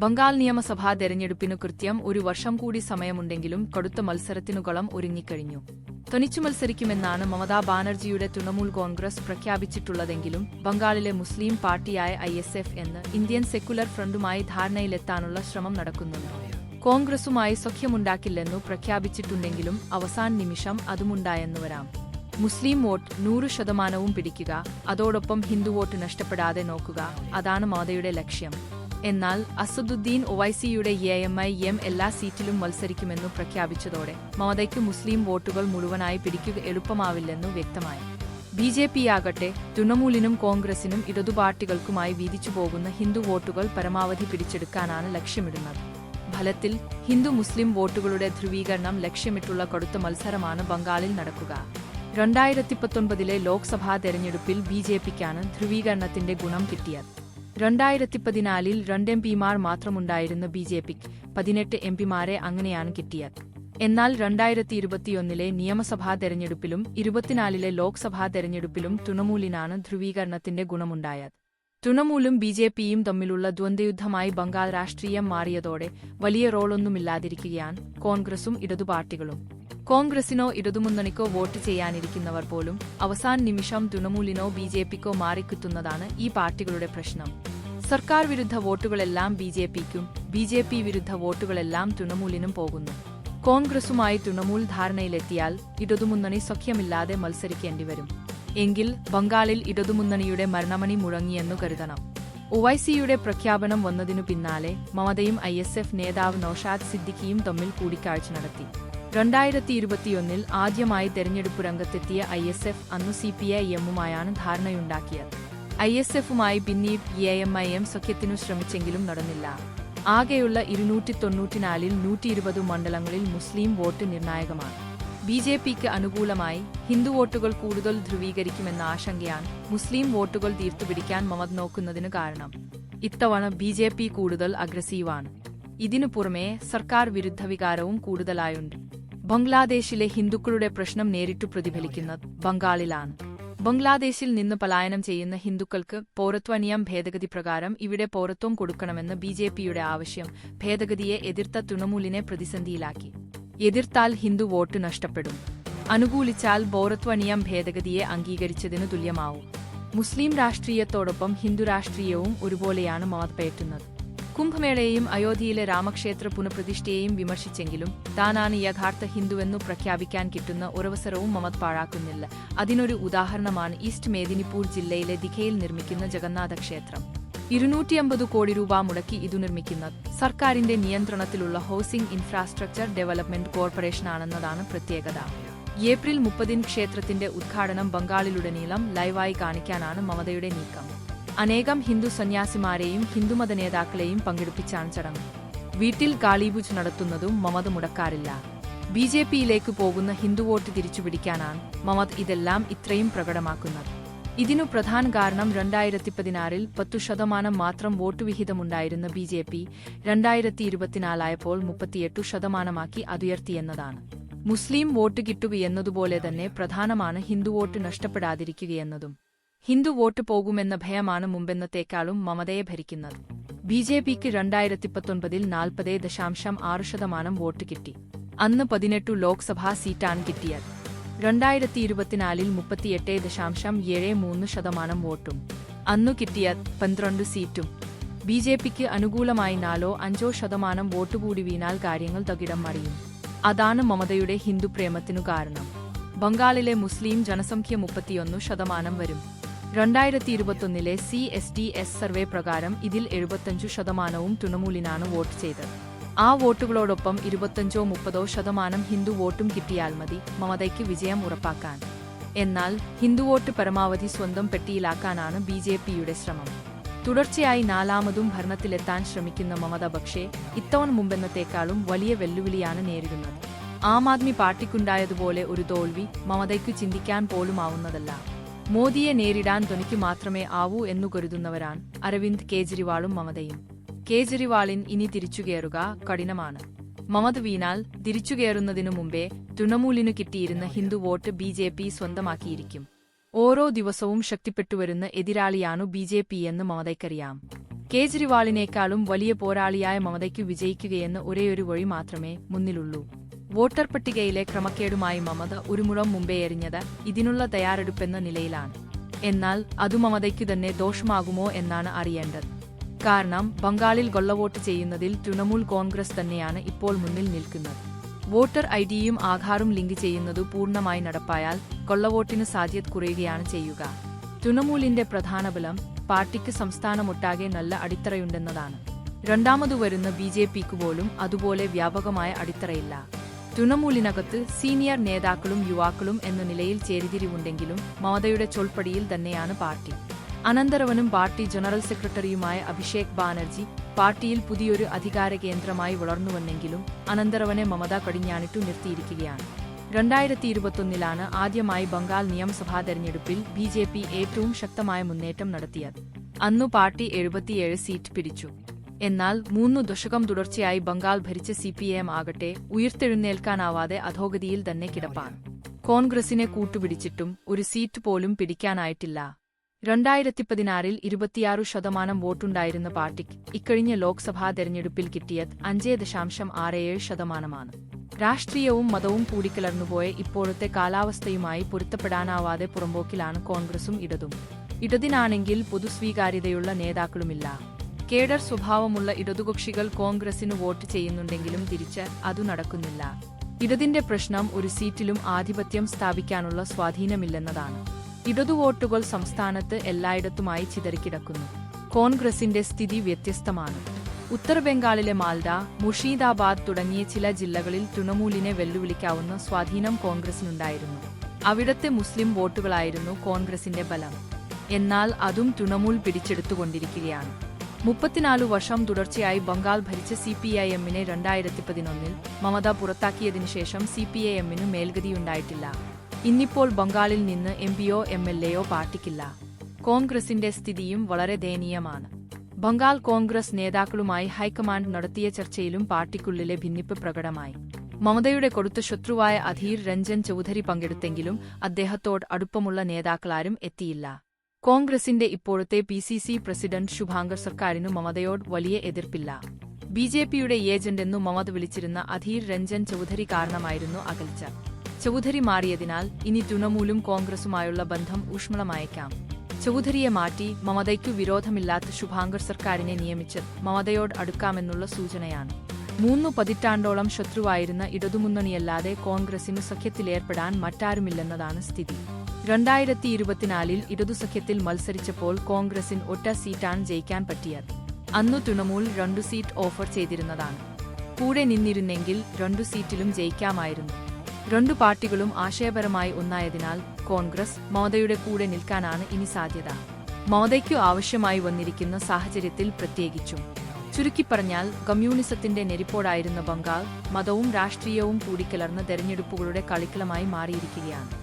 ബംഗാൾ നിയമസഭാ തെരഞ്ഞെടുപ്പിനു കൃത്യം ഒരു വർഷം കൂടി സമയമുണ്ടെങ്കിലും കടുത്ത മത്സരത്തിനുകളം ഒരുങ്ങിക്കഴിഞ്ഞു. തനിച്ചു മത്സരിക്കുമെന്നാണ് മമതാ ബാനർജിയുടെ തൃണമൂൽ കോൺഗ്രസ് പ്രഖ്യാപിച്ചിട്ടുള്ളതെങ്കിലും ബംഗാളിലെ മുസ്ലിം പാർട്ടിയായ ഐ എസ് എഫ് എന്ന് ഇന്ത്യൻ സെക്കുലർ ഫ്രണ്ടുമായി ധാരണയിലെത്താനുള്ള ശ്രമം നടക്കുന്നുണ്ട്. കോൺഗ്രസുമായി സഖ്യമുണ്ടാക്കില്ലെന്നു പ്രഖ്യാപിച്ചിട്ടുണ്ടെങ്കിലും അവസാന നിമിഷം അതുമുണ്ടായെന്നു വരാം. മുസ്ലിം വോട്ട് നൂറ് ശതമാനവും പിടിക്കുക അതോടൊപ്പം ഹിന്ദു വോട്ട് നഷ്ടപ്പെടാതെ നോക്കുക അതാണ് മമതയുടെ ലക്ഷ്യം. എന്നാൽ Asaduddin ഒവൈസിയുടെ A I M I M സീറ്റിലും മത്സരിക്കുമെന്നു പ്രഖ്യാപിച്ചതോടെ മമതയ്ക്ക് മുസ്ലിം വോട്ടുകൾ മുഴുവനായി പിടിക്കുക എളുപ്പമാവില്ലെന്നു വ്യക്തമായി. ബി ജെ പിയാകട്ടെ തൃണമൂലിനും കോൺഗ്രസിനും ഇടതു പാർട്ടികൾക്കുമായി വീതിച്ചു പോകുന്ന ഹിന്ദു വോട്ടുകൾ പരമാവധി പിടിച്ചെടുക്കാനാണ് ലക്ഷ്യമിടുന്നത്. ഫലത്തിൽ ഹിന്ദു മുസ്ലിം വോട്ടുകളുടെ ധ്രുവീകരണം ലക്ഷ്യമിട്ടുള്ള കടുത്ത മത്സരമാണ് ബംഗാളിൽ നടക്കുക. രണ്ടായിരത്തി പത്തൊൻപതിലെ ലോക്സഭാ തെരഞ്ഞെടുപ്പിൽ ബി ജെ പിക്കാണ് ധ്രുവീകരണത്തിന്റെ ഗുണം കിട്ടിയത്. രണ്ടായിരത്തി പതിനാലിൽ രണ്ട് എം പിമാർ മാത്രമുണ്ടായിരുന്ന ബി ജെ പിക്ക് പതിനെട്ട് എം പിമാരെ അങ്ങനെയാണ് കിട്ടിയത്. എന്നാൽ രണ്ടായിരത്തി ഇരുപത്തിയൊന്നിലെ നിയമസഭാ തെരഞ്ഞെടുപ്പിലും ഇരുപത്തിനാലിലെ ലോക്സഭാ തെരഞ്ഞെടുപ്പിലും തൃണമൂലിനാണ് ധ്രുവീകരണത്തിന്റെ ഗുണമുണ്ടായത്. തൃണമൂലും ബി ജെ പിയും തമ്മിലുള്ള ദ്വന്ദ്വയുദ്ധമായി ബംഗാൾ രാഷ്ട്രീയം മാറിയതോടെ വലിയ റോളൊന്നുമില്ലാതിരിക്കുകയാണ് കോൺഗ്രസും ഇടതുപാർട്ടികളും. കോൺഗ്രസിനോ ഇടതുമുന്നണിക്കോ വോട്ട് ചെയ്യാനിരിക്കുന്നവർ പോലും അവസാന നിമിഷം തൃണമൂലിനോ ബി ജെ പിക്കോ മാറിക്കുത്തുന്നതാണ് ഈ പാർട്ടികളുടെ പ്രശ്നം. സർക്കാർ വിരുദ്ധ വോട്ടുകളെല്ലാം ബി ജെ പിക്കും ബി ജെ പി വിരുദ്ധ വോട്ടുകളെല്ലാം തൃണമൂലിനും പോകുന്നു. കോൺഗ്രസുമായി തൃണമൂൽ ധാരണയിലെത്തിയാൽ ഇടതുമുന്നണി സഖ്യമില്ലാതെ മത്സരിക്കേണ്ടി വരും എങ്കിൽ ബംഗാളിൽ ഇടതുമുന്നണിയുടെ മരണമണി മുഴങ്ങിയെന്നു കരുതണം. ഒവൈസിയുടെ പ്രഖ്യാപനം വന്നതിനു പിന്നാലെ മമതയും ഐ എസ് എഫ് നേതാവ് നൌഷാദ് സിദ്ദിഖിയും തമ്മിൽ കൂടിക്കാഴ്ച നടത്തി. രണ്ടായിരത്തി ഇരുപത്തിയൊന്നിൽ ആദ്യമായി തെരഞ്ഞെടുപ്പ് രംഗത്തെത്തിയ ഐ എസ് എഫ് അന്ന് സി പി ഐ എമ്മുമായാണ് ധാരണയുണ്ടാക്കിയത്. ഐ എസ് എഫുമായി പിന്നീട് എ എം ഐ എം സഖ്യത്തിനു ശ്രമിച്ചെങ്കിലും നടന്നില്ല. ആകെയുള്ള ഇരുന്നൂറ്റി തൊണ്ണൂറ്റിനാലിൽ നൂറ്റി ഇരുപത് മണ്ഡലങ്ങളിൽ മുസ്ലിം വോട്ട് നിർണായകമാണ്. ബി ജെ പിക്ക് അനുകൂലമായി ഹിന്ദു വോട്ടുകൾ കൂടുതൽ ധ്രുവീകരിക്കുമെന്ന ആശങ്കയാണ് മുസ്ലിം വോട്ടുകൾ തീർത്തുപിടിക്കാൻ മമത് നോക്കുന്നതിന് കാരണം. ഇത്തവണ ബി ജെ പി കൂടുതൽ അഗ്രസീവാണ്. ഇതിനു പുറമെ സർക്കാർ വിരുദ്ധ വികാരവും കൂടുതലായുണ്ട്. ബംഗ്ലാദേശിലെ ഹിന്ദുക്കളുടെ പ്രശ്നം നേരിട്ടു പ്രതിഫലിക്കുന്നത് ബംഗാളിലാണ്. ബംഗ്ലാദേശിൽ നിന്ന് പലായനം ചെയ്യുന്ന ഹിന്ദുക്കൾക്ക് പൗരത്വ നിയം ഭേദഗതി പ്രകാരം ഇവിടെ പൗരത്വം കൊടുക്കണമെന്ന് ബി ജെ പിയുടെ ആവശ്യം ഭേദഗതിയെ എതിർത്ത തൃണമൂലിനെ പ്രതിസന്ധിയിലാക്കി. എതിർത്താൽ ഹിന്ദു വോട്ട് നഷ്ടപ്പെടും. അനുകൂലിച്ചാൽ പൗരത്വ നിയം ഭേദഗതിയെ അംഗീകരിച്ചതിനു തുല്യമാവും. മുസ്ലിം രാഷ്ട്രീയത്തോടൊപ്പം ഹിന്ദു രാഷ്ട്രീയവും ഒരുപോലെയാണ് മമത പേറ്റുന്നത് കുംഭമേളയെയും അയോധ്യയിലെ രാമക്ഷേത്ര പുനഃപ്രതിഷ്ഠയെയും വിമർശിച്ചെങ്കിലും താനാണ് യഥാർത്ഥ ഹിന്ദുവെന്നു പ്രഖ്യാപിക്കാൻ കിട്ടുന്ന ഒരവസരവും മമത് പാഴാക്കുന്നില്ല. അതിനൊരു ഉദാഹരണമാണ് ഈസ്റ്റ് മേദിനിപൂർ ജില്ലയിലെ ദിഖയിൽ നിർമ്മിക്കുന്ന ജഗന്നാഥ ക്ഷേത്രം. ഇരുന്നൂറ്റിയമ്പത് കോടി രൂപ മുടക്കി ഇതു നിർമ്മിക്കുന്നത് സർക്കാരിന്റെ നിയന്ത്രണത്തിലുള്ള ഹൌസിംഗ് ഇൻഫ്രാസ്ട്രക്ചർ ഡെവലപ്മെന്റ് കോർപ്പറേഷനാണെന്നതാണ് പ്രത്യേകത. ഏപ്രിൽ മുപ്പതിന് ക്ഷേത്രത്തിന്റെ ഉദ്ഘാടനം ബംഗാളിലുടനീളം ലൈവായി കാണിക്കാനാണ് മമതയുടെ നീക്കം. അനേകം ഹിന്ദു സന്യാസിമാരെയും ഹിന്ദുമത നേതാക്കളെയും പങ്കെടുപ്പിച്ചാണ് ചടങ്ങ്. വീട്ടിൽ കാളിപൂജ നടത്തുന്നതും മമത മുടക്കാറില്ല. ബി ജെ പിയിലേക്ക് പോകുന്ന ഹിന്ദു വോട്ട് തിരിച്ചുപിടിക്കാനാണ് മമത് ഇതെല്ലാം ഇത്രയും പ്രകടമാക്കുന്നത്. ഇതിനു പ്രധാന കാരണം രണ്ടായിരത്തി പതിനാറിൽ പത്തു ശതമാനം മാത്രം വോട്ട് വിഹിതമുണ്ടായിരുന്ന ബി ജെ പി രണ്ടായിരത്തി ഇരുപത്തിനാലായപ്പോൾ മുപ്പത്തിയെട്ടു ശതമാനമാക്കി അതുയർത്തിയെന്നതാണ്. മുസ്ലിം വോട്ട് കിട്ടുകയെന്നതുപോലെ തന്നെ പ്രധാനമാണ് ഹിന്ദു വോട്ട് നഷ്ടപ്പെടാതിരിക്കുകയെന്നതും. ഹിന്ദു വോട്ട് പോകുമെന്ന ഭയമാണ് മുമ്പെന്നത്തേക്കാളും മമതയെ ഭരിക്കുന്നത്. ബി ജെ പിക്ക് രണ്ടായിരത്തി പത്തൊൻപതിൽ നാൽപ്പത് ദശാംശം ആറ് ശതമാനം വോട്ട് കിട്ടി. അന്ന് പതിനെട്ടു ലോക്സഭാ സീറ്റാണ് കിട്ടിയത്. രണ്ടായിരത്തി ഇരുപത്തിനാലിൽ മുപ്പത്തിയെട്ട് ദശാംശം ഏഴ് മൂന്ന് ശതമാനം വോട്ടും. അന്നു കിട്ടിയ പന്ത്രണ്ട് സീറ്റും ബി ജെ പിക്ക് അനുകൂലമായി നാലോ അഞ്ചോ ശതമാനം വോട്ട് കൂടി വീണാൽ കാര്യങ്ങൾ തകിടം മറിയും. അതാണ് മമതയുടെ ഹിന്ദു പ്രേമത്തിനു കാരണം. ബംഗാളിലെ മുസ്ലിം ജനസംഖ്യ മുപ്പത്തിയൊന്നു ശതമാനം വരും. രണ്ടായിരത്തി ഇരുപത്തൊന്നിലെ C S T S survey പ്രകാരം ഇതിൽ എഴുപത്തഞ്ചു ശതമാനവും തൃണമൂലിനാണ് വോട്ട് ചെയ്തത്. ആ വോട്ടുകളോടൊപ്പം ഇരുപത്തഞ്ചോ മുപ്പതോ ശതമാനം ഹിന്ദു വോട്ടും കിട്ടിയാൽ മതി മമതയ്ക്ക് വിജയം ഉറപ്പാക്കാൻ. എന്നാൽ ഹിന്ദു വോട്ട് പരമാവധി സ്വന്തം പെട്ടിയിലാക്കാനാണ് ബി ജെ പിയുടെ ശ്രമം. തുടർച്ചയായി നാലാമതും ഭരണത്തിലെത്താൻ ശ്രമിക്കുന്ന മമത പക്ഷേ ഇത്തവണ മുമ്പെന്നത്തേക്കാളും വലിയ വെല്ലുവിളിയാണ് നേരിടുന്നത്. ആം ആദ്മി പാർട്ടിക്കുണ്ടായതുപോലെ ഒരു തോൽവി മമതയ്ക്കു ചിന്തിക്കാൻ പോലുമാവുന്നതല്ല. മോദിയെ നേരിടാൻ തനിക്ക് മാത്രമേ ആവൂ എന്നു കരുതുന്നവരാണ് അരവിന്ദ് കേജ്രിവാളും മമതയും. കേജ്രിവാളിൻ ഇനി തിരിച്ചുകയറുക കഠിനമാണ്. മമത വീണാൽ തിരിച്ചുകയറുന്നതിനു മുമ്പേ തൃണമൂലിനു കിട്ടിയിരുന്ന Hindu vote B J P സ്വന്തമാക്കിയിരിക്കും. ഓരോ ദിവസവും ശക്തിപ്പെട്ടുവരുന്ന എതിരാളിയാണു ബി ജെ പി എന്ന് മമതയ്ക്കറിയാം. കേജ്രിവാളിനേക്കാളും വലിയ പോരാളിയായ മമതയ്ക്കു വിജയിക്കുകയെന്ന് ഒരേയൊരു വഴി മാത്രമേ മുന്നിലുള്ളൂ. വോട്ടർ പട്ടികയിലെ ക്രമക്കേടുമായി മമത ഒരു മുഴം മുമ്പേ എറിഞ്ഞത് ഇതിനുള്ള തയ്യാറെടുപ്പെന്ന നിലയിലാണ്. എന്നാൽ അതു മമതയ്ക്കു തന്നെ ദോഷമാകുമോ എന്നാണ് അറിയേണ്ടത്. കാരണം ബംഗാളിൽ കൊള്ളവോട്ട് ചെയ്യുന്നതിൽ തൃണമൂൽ കോൺഗ്രസ് തന്നെയാണ് ഇപ്പോൾ മുന്നിൽ നിൽക്കുന്നത്. വോട്ടർ ഐ ഡിയും ആധാറും ലിങ്ക് ചെയ്യുന്നത് പൂർണമായി നടപ്പായാൽ കൊള്ളവോട്ടിന് സാധ്യത കുറയുകയാണ് ചെയ്യുക. തൃണമൂലിന്റെ പ്രധാന ബലം പാർട്ടിക്ക് സംസ്ഥാനമൊട്ടാകെ നല്ല അടിത്തറയുണ്ടെന്നതാണ്. രണ്ടാമതു വരുന്ന ബി ജെ പിക്ക് പോലും അതുപോലെ വ്യാപകമായ അടിത്തറയില്ല. തൃണമൂലിനകത്ത് സീനിയർ നേതാക്കളും യുവാക്കളും എന്ന നിലയിൽ ചേരിതിരിവുണ്ടെങ്കിലും മമതയുടെ ചൊൽപ്പടിയിൽ തന്നെയാണ് പാർട്ടി. അനന്തരവനും പാർട്ടി ജനറൽ സെക്രട്ടറിയുമായ അഭിഷേക് ബാനർജി പാർട്ടിയിൽ പുതിയൊരു അധികാര കേന്ദ്രമായി വളർന്നുവെന്നെങ്കിലും അനന്തരവനെ മമത കടിഞ്ഞാണിട്ടു നിർത്തിയിരിക്കുകയാണ്. രണ്ടായിരത്തി ഇരുപത്തൊന്നിലാണ് ആദ്യമായി ബംഗാൾ നിയമസഭാ തെരഞ്ഞെടുപ്പിൽ ബി ഏറ്റവും ശക്തമായ മുന്നേറ്റം നടത്തിയത്. അന്നു പാർട്ടി എഴുപത്തിയേഴ് സീറ്റ് പിടിച്ചു. എന്നാൽ മൂന്നു ദശകം തുടർച്ചയായി ബംഗാൾ ഭരിച്ച സി പി എം ആകട്ടെ ഉയർത്തെഴുന്നേൽക്കാനാവാതെ അധോഗതിയിൽ തന്നെ കിടപ്പാണ് കോൺഗ്രസിനെ കൂട്ടുപിടിച്ചിട്ടും ഒരു സീറ്റ് പോലും പിടിക്കാനായിട്ടില്ല. രണ്ടായിരത്തി പതിനാറിൽ ഇരുപത്തിയാറു ശതമാനം വോട്ടുണ്ടായിരുന്ന പാർട്ടിക്ക് ഇക്കഴിഞ്ഞ ലോക്സഭാ തെരഞ്ഞെടുപ്പിൽ കിട്ടിയത് അഞ്ചേ ദശാംശം ആറേഴ് ശതമാനമാണ്. രാഷ്ട്രീയവും മതവും കൂടിക്കലർന്നുപോയ ഇപ്പോഴത്തെ കാലാവസ്ഥയുമായി പൊരുത്തപ്പെടാനാവാതെ പുറമ്പോക്കിലാണ് കോൺഗ്രസും ഇടതും. ഇടതിനാണെങ്കിൽ പൊതുസ്വീകാര്യതയുള്ള നേതാക്കളുമില്ല. കേഡർ സ്വഭാവമുള്ള ഇടതുകക്ഷികൾ കോൺഗ്രസിന് വോട്ട് ചെയ്യുന്നുണ്ടെങ്കിലും തിരിച്ച് അതു നടക്കുന്നില്ല. ഇടതിന്റെ പ്രശ്നം ഒരു സീറ്റിലും ആധിപത്യം സ്ഥാപിക്കാനുള്ള സ്വാധീനമില്ലെന്നതാണ്. ഇടതു വോട്ടുകൾ സംസ്ഥാനത്ത് എല്ലായിടത്തുമായി ചിതറിക്കിടക്കുന്നു. കോൺഗ്രസിന്റെ സ്ഥിതി വ്യത്യസ്തമാണ്. ഉത്തർബംഗാളിലെ മാൽഡ മുഷീദാബാദ് തുടങ്ങിയ ചില ജില്ലകളിൽ തൃണമൂലിനെ വെല്ലുവിളിക്കാവുന്ന സ്വാധീനം കോൺഗ്രസിനുണ്ടായിരുന്നു. അവിടത്തെ മുസ്ലിം വോട്ടുകളായിരുന്നു കോൺഗ്രസിന്റെ ബലം. എന്നാൽ അതും തൃണമൂൽ പിടിച്ചെടുത്തുകൊണ്ടിരിക്കുകയാണ്. മുപ്പത്തിനാലു വർഷം തുടർച്ചയായി ബംഗാൾ ഭരിച്ച സി പി ഐ എമ്മിനെ രണ്ടായിരത്തി പതിനൊന്നിൽ മമത പുറത്താക്കിയതിനു ശേഷം സി പി ഐ എമ്മിനു മേൽഗതിയുണ്ടായിട്ടില്ല. ഇന്നിപ്പോൾ ബംഗാളിൽ നിന്ന് എം പിയോ എം എൽ എയോ പാർട്ടിക്കില്ല. കോൺഗ്രസിന്റെ സ്ഥിതിയും വളരെ ദയനീയമാണ്. ബംഗാൾ കോൺഗ്രസ് നേതാക്കളുമായി ഹൈക്കമാൻഡ് നടത്തിയ ചർച്ചയിലും പാർട്ടിക്കുള്ളിലെ ഭിന്നിപ്പ് പ്രകടമായി. മമതയുടെ കൊടുത്ത ശത്രുവായ അധീർ രഞ്ജൻ ചൌധരി പങ്കെടുത്തെങ്കിലും അദ്ദേഹത്തോട് അടുപ്പമുള്ള നേതാക്കളാരും എത്തിയില്ല. കോൺഗ്രസിന്റെ ഇപ്പോഴത്തെ P C C president Subhankar സർക്കാരിനു മമതയോട് വലിയ എതിർപ്പില്ല. ബി ജെ പിയുടെ ഏജന്റെന്നു മമത വിളിച്ചിരുന്ന അധീർ രഞ്ജൻ ചൌധരി കാരണമായിരുന്നു അകൽച്ച ചൌധരി മാറിയതിനാൽ ഇനി തൃണമൂലും കോൺഗ്രസുമായുള്ള ബന്ധം ഊഷ്മളമായേക്കാം. ചൌധരിയെ മാറ്റി മമതയ്ക്കു വിരോധമില്ലാത്ത ശുഭാങ്കർ സർക്കാരിനെ നിയമിച്ച് മമതയോട് അടുക്കാമെന്നുള്ള സൂചനയാണ്. മൂന്നു പതിറ്റാണ്ടോളം ശത്രുവായിരുന്ന ഇടതുമുന്നണിയല്ലാതെ കോൺഗ്രസിന് സഖ്യത്തിലേർപ്പെടാൻ മറ്റാരുമില്ലെന്നതാണ് സ്ഥിതി. രണ്ടായിരത്തി ഇരുപത്തിനാലിൽ ഇടതുസഖ്യത്തിൽ മത്സരിച്ചപ്പോൾ കോൺഗ്രസിന് ഒറ്റ സീറ്റാണ് ജയിക്കാൻ പറ്റിയത്. അന്നു തൃണമൂൽ രണ്ടു സീറ്റ് ഓഫർ ചെയ്തിരുന്നതാണ്. കൂടെ നിന്നിരുന്നെങ്കിൽ രണ്ടു സീറ്റിലും ജയിക്കാമായിരുന്നു. രണ്ടു പാർട്ടികളും ആശയപരമായി ഒന്നായതിനാൽ കോൺഗ്രസ് മോദയുടെ കൂടെ നിൽക്കാനാണ് ഇനി സാധ്യത. മോദയ്ക്കു ആവശ്യമായി വന്നിരിക്കുന്ന സാഹചര്യത്തിൽ പ്രത്യേകിച്ചും. ചുരുക്കിപ്പറഞ്ഞാൽ കമ്മ്യൂണിസത്തിന്റെ നെരിപ്പോടായിരുന്ന ബംഗാൾ മതവും രാഷ്ട്രീയവും കൂടിക്കലർന്ന് തെരഞ്ഞെടുപ്പുകളുടെ കളിക്കളമായി മാറിയിരിക്കുകയാണ്.